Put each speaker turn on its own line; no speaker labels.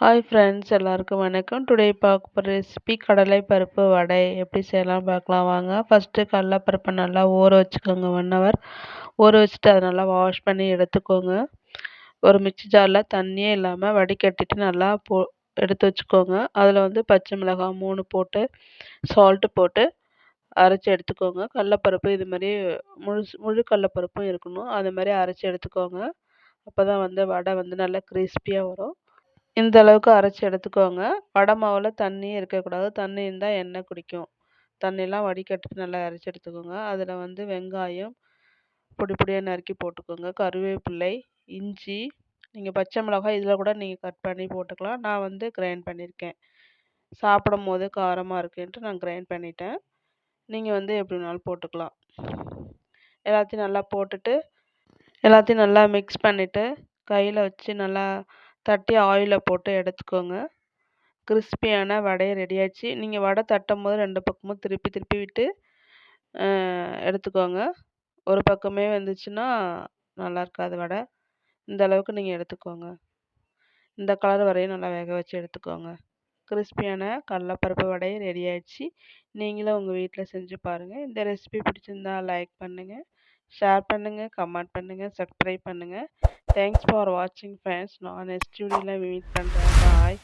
Hi friends எல்லாருக்கும் வணக்கம். Today பார்க்க போகிற ரெசிபி கடலை பருப்பு வடை. எப்படி செய்யலாம் பார்க்கலாம். வாங்க. ஃபஸ்ட்டு கடலைப்பருப்பை நல்லா ஊற வச்சுக்கோங்க ஒன் ஹவர் ஊற வச்சுட்டு அதை நல்லா வாஷ் பண்ணி எடுத்துக்கோங்க. ஒரு மிக்சி ஜாரில் தண்ணியே இல்லாமல் வடிகட்டிட்டு நல்லா போ எடுத்து வச்சுக்கோங்க. அதில் வந்து பச்சை மிளகாய் மூணு போட்டு சால்ட்டு போட்டு அரைச்சி எடுத்துக்கோங்க. கடலப்பருப்பு இது மாதிரி முழு முழு கடலப்பருப்பும் இருக்கணும். அது மாதிரி அரைச்சி எடுத்துக்கோங்க. அப்போ தான் வந்து வடை வந்து நல்லா கிறிஸ்பியாக வரும். இந்த அளவுக்கு அரைச்சி எடுத்துக்கோங்க. வடை மாவில் தண்ணியே இருக்கக்கூடாது. தண்ணி இருந்தால் எண்ணெய் குடிக்கும். தண்ணியெலாம் வடிகட்டிட்டு நல்லா அரைச்சி எடுத்துக்கோங்க. அதில் வந்து வெங்காயம் பொடி பொடியாக நறுக்கி போட்டுக்கோங்க. கருவேப்பிலை இஞ்சி நீங்கள் பச்சை மிளகாய் இதில் கூட நீங்கள் கட் பண்ணி போட்டுக்கலாம். நான் வந்து கிரைண்ட் பண்ணியிருக்கேன். சாப்பிடும் போது காரமாக இருக்குன்ட்டு நான் கிரைண்ட் பண்ணிட்டேன். நீங்கள் வந்து எப்படி வேணாலும் போட்டுக்கலாம். எல்லாத்தையும் நல்லா போட்டுட்டு எல்லாத்தையும் நல்லா மிக்ஸ் பண்ணிவிட்டு கையில் வச்சு நல்லா தட்டி ஆயிலில் போட்டு எடுத்துக்கோங்க. கிறிஸ்பியான வடை ரெடி ஆயிடுச்சு. நீங்கள் வடை தட்டும் போது ரெண்டு பக்கமும் திருப்பி திருப்பி விட்டு எடுத்துக்கோங்க. ஒரு பக்கமே வந்துச்சுன்னா நல்லா இருக்காது வடை. இந்த அளவுக்கு நீங்கள் எடுத்துக்கோங்க. இந்த கலர் வரையும் நல்லா வேக வச்சு எடுத்துக்கோங்க. கிறிஸ்பியான கடலப்பருப்பு வடை ரெடி ஆயிடுச்சு. நீங்களும் உங்கள் வீட்டில் செஞ்சு பாருங்கள் இந்த ரெசிபி பிடிச்சிருந்தா லைக் பண்ணுங்கள் ஷேர் பண்ணுங்கள் கமெண்ட் பண்ணுங்கள் சப்ஸ்கிரைப் பண்ணுங்கள் Thanks for watching, friends. No, on studio live meet. Bye.